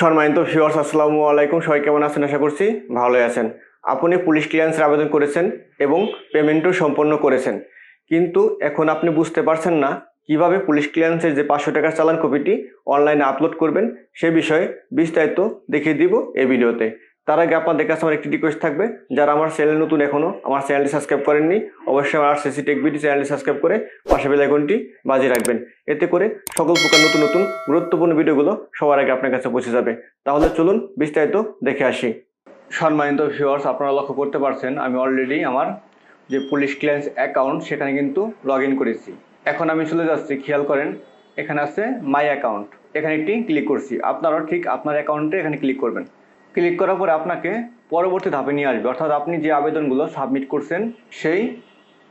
সম্মানিত ভিউয়ার্স আসসালামু আলাইকুম। সবাই কেমন আছেন? আশা করছি ভালোই আছেন। আপনি পুলিশ ক্লিয়ারেন্সের আবেদন করেছেন এবং পেমেন্টও সম্পন্ন করেছেন। কিন্তু এখন আপনি বুঝতে পারছেন না কীভাবে পুলিশ ক্লিয়ারেন্সের যে পাঁচশো টাকার চালান কপিটি অনলাইনে আপলোড করবেন, সে বিষয়ে বিস্তারিত দেখিয়ে দিব এই ভিডিওতে। তার আগে আপনাদের কাছে আমার একটি রিকোয়েস্ট থাকবে, যারা আমার চ্যানেল নতুন এখনও আমার চ্যানেলটি সাবস্ক্রাইব করেননি, অবশ্যই আমার সিসি টেক বিডি চ্যানেলটি সাবস্ক্রাইব করে পাশে বেল আইকনটি বাজিয়ে রাখবেন। এতে করে সকল প্রকার নতুন নতুন গুরুত্বপূর্ণ ভিডিওগুলো সবার আগে আপনার কাছে পৌঁছে যাবে। তাহলে চলুন বিস্তারিত দেখে আসি। সম্মানিত ভিউয়ার্স আপনারা লক্ষ্য করতে পারছেন, আমি অলরেডি আমার যে পুলিশ ক্লিয়ারেন্স অ্যাকাউন্ট সেখানে কিন্তু লগ করেছি। এখন আমি চলে যাচ্ছি, খেয়াল করেন, এখানে আছে মাই অ্যাকাউন্ট এখানে একটি ক্লিক করছি। আপনারাও ঠিক আপনার অ্যাকাউন্টে এখানে ক্লিক করবেন। ক্লিক করার পর আপনাকে পরবর্তী ধাপে নিয়ে আসবে। অর্থাৎ আপনি যে আবেদনগুলো সাবমিট করছেন, সেই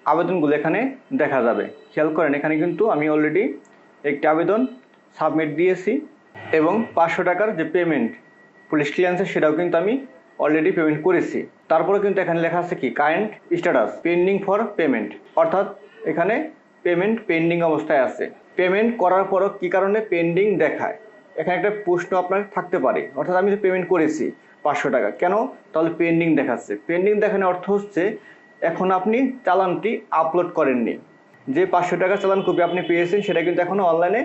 আবেদনগুলো এখানে দেখা যাবে। খেয়াল করেন, এখানে কিন্তু আমি অলরেডি একটি আবেদন সাবমিট দিয়েছি এবং পাঁচশো টাকার যে পেমেন্ট পুলিশ ক্লিয়ারেন্সের সেটাও কিন্তু আমি অলরেডি পেমেন্ট করেছি। তারপরে কিন্তু এখানে লেখা আছে কি? Current status pending for payment অর্থাৎ এখানে পেমেন্ট পেন্ডিং অবস্থায় আছে। পেমেন্ট করার পরও কী কারণে পেন্ডিং দেখায়? এখানে একটা প্রশ্ন আপনার থাকতে পারে। অর্থাৎ আমি তো পেমেন্ট করেছি পাঁচশো টাকা। কেন? তাহলে পেন্ডিং দেখাচ্ছে। পেন্ডিং দেখানোর অর্থ হচ্ছে, এখন আপনি চালানটি আপলোড করেননি। যে পাঁচশো টাকা চালান কপি আপনি পেয়েছেন, সেটা কিন্তু এখনও অনলাইনে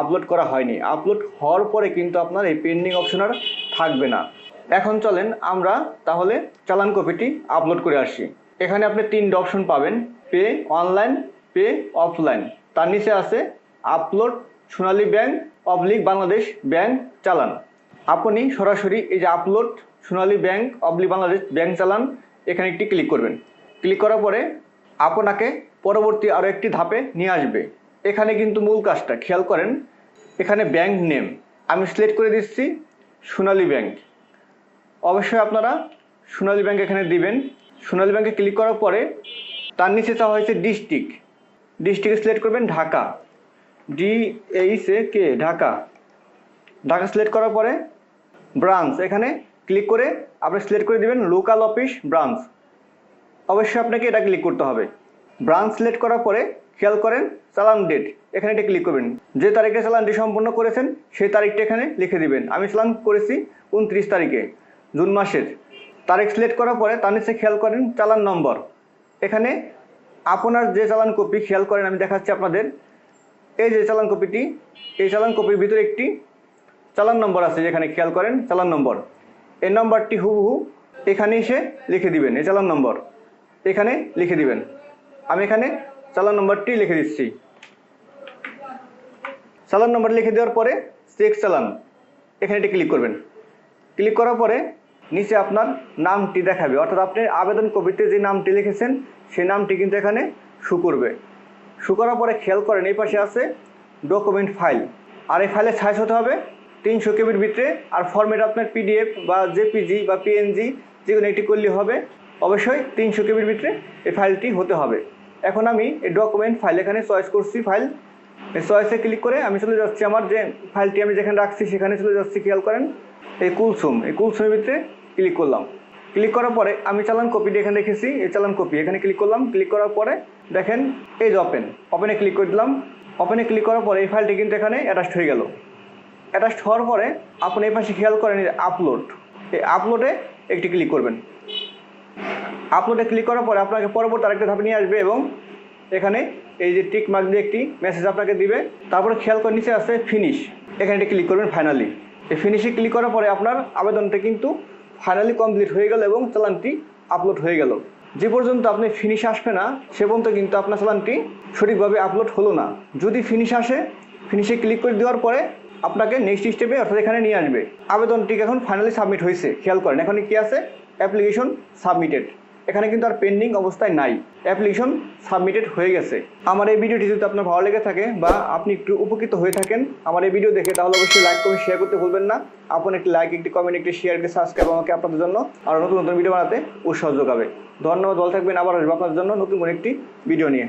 আপলোড করা হয়নি। আপলোড হওয়ার পরে কিন্তু আপনার এই পেন্ডিং অপশন আর থাকবে না। এখন চলেন আমরা তাহলে চালান কপিটি আপলোড করে আসি। এখানে আপনি তিনটে অপশন পাবেন পে অনলাইন পে অফলাইন তার নিচে আছে upload Sonali bank oblique Bangladesh bank challan আপনি সরাসরি এই যে upload Sonali bank oblique Bangladesh bank challan এখানে একটি ক্লিক করবেন। ক্লিক করার পরে আপনাকে পরবর্তী আরও একটি ধাপে নিয়ে আসবে। এখানে কিন্তু মূল কাজটা, খেয়াল করেন, এখানে ব্যাংক নেম আমি সিলেক্ট করে দিচ্ছি সোনালী ব্যাংক অবশ্যই আপনারা সোনালী ব্যাংক এখানে দিবেন। সোনালী ব্যাংকে ক্লিক করার পরে তার নিচে চাওয়া হয়েছে ডিস্ট্রিক্ট ডিস্ট্রিক্ট সিলেক্ট করবেন Dhaka. D H A K Dhaka. Dhaka select করার পরে ব্রাঞ্চ এখানে ক্লিক করে আপনি সিলেক্ট করে দিবেন লোকাল অফিস ব্রাঞ্চ অবশ্যই আপনাকে এটা ক্লিক করতে হবে। ব্রাঞ্চ সিলেক্ট করার পরে খেয়াল করেন চালান ডেট এখানে এটা ক্লিক করবেন। যে তারিখে চালানটি সম্পন্ন করেছেন, সেই তারিখটা এখানে লিখে দিবেন। আমি চালান করেছি উনত্রিশ তারিখে, জুন মাসের। তারিখ সিলেক্ট করার পরে তার নিচে খেয়াল করেন চালান নম্বর এখানে আপনার যে চালান কপি খেয়াল করেন, আমি দেখাচ্ছি আপনাদের। এই যে চালান কপিটি, এই চালান কপির ভিতরে একটি চালান নম্বর আছে যেখানে খেয়াল করেন, চালান নম্বর। এই নম্বরটি হুবহু এখানে এসে লিখে দিবেন, এই চালান নম্বর। এখানে লিখে দিবেন। আমি এখানে চালান নম্বরটি লিখে দিচ্ছি। চালান নম্বর লিখে দেওয়ার পরে চেক চালান। এখানে এটি ক্লিক করবেন। ক্লিক করার পরে নিচে আপনার নামটি দেখাবে। অর্থাৎ আপনি আবেদন কপিতে যে নামটি লিখেছেন সেই নামটি কিন্তু এখানে শু করবে। শু করার পরে খেয়াল করেন, এই পাশে আছে ডকুমেন্ট ফাইল আর এই ফাইলের সাইজ হতে হবে তিনশো কেবির ভিতরে, আর ফরম্যাট আপনার পিডিএফ বা জেপিজি বা পিএনজি যে কোনো একটি করলে হবে। অবশ্যই তিনশো কেবির ভিতরে এই ফাইলটি হতে হবে। এখন আমি এই ডকুমেন্ট ফাইল এখানে চয়েস করছি ফাইল এই চয়েসে ক্লিক করে আমি চলে যাচ্ছি আমার যে ফাইলটি আমি যেখানে রাখছি সেখানে চলে যাচ্ছি, খেয়াল করেন, এই কুলসুম। এই কুলসুমের ভিতরে ক্লিক করলাম। ক্লিক করার পরে আমি চালান কপিটি এখানে রেখেছি, এই চালান কপি এখানে ক্লিক করলাম ক্লিক করার পরে দেখেন এই যে ওপেন ওপেনে ক্লিক করে দিলাম ওপেনে ক্লিক করার পরে এই ফাইলটি কিন্তু এখানে অ্যাটাচড হয়ে গেল। অ্যাটাচড হওয়ার পরে আপনি এই পাশে খেয়াল করেন আপলোড এই আপলোডে একটি ক্লিক করবেন। আপলোডে ক্লিক করার পরে আপনাকে পরবর্তী আরেকটা ধাপে নিয়ে আসবে এবং এখানে এই যে টিক মার্ক দিয়ে একটি মেসেজ আপনাকে দিবে। তারপরে খেয়াল করে নিচে আছে ফিনিশ এখানে ক্লিক করবেন ফাইনালি এই ফিনিশে ক্লিক করার পরে আপনার আবেদনটা কিন্তু ফাইনালি কমপ্লিট হয়ে গেল এবং চালানটি আপলোড হয়ে গেল। যে পর্যন্ত আপনি ফিনিশ আসবে না, সে পর্যন্ত কিন্তু আপনার চালানটি সঠিকভাবে আপলোড হলো না। যদি ফিনিশ আসে ফিনিশে ক্লিক করে দেওয়ার পরে আপনাকে নেক্সট স্টেপে অর্থাৎ এখানে নিয়ে আসবে। আবেদনটি এখন ফাইনালি সাবমিট হয়েছে। খেয়াল করেন, এখন কি আছে? অ্যাপ্লিকেশন সাবমিটেড এখানে কিন্তু আর পেন্ডিং অবস্থায় নাই। অ্যাপ্লিকেশন সাবমিটেড হয়ে গেছে। আমার এই ভিডিওটি যদি আপনার ভালো লেগে থাকে বা আপনি একটু উপকৃত হয়ে থাকেন, আমার এই ভিডিও দেখে তাহলে অবশ্যই লাইক কমেন্ট শেয়ার করতে ভুলবেন না। আপনার একটি লাইক একটি কমেন্ট একটি শেয়ার একটি সাবস্ক্রাইব আমাকে আপনাদের জন্য আরও নতুন নতুন ভিডিও বানাতে উৎসাহ যোগাবে। ধন্যবাদ, ভালো থাকবেন। আবার আসব আপনাদের জন্য নতুন কোনো একটি ভিডিও নিয়ে।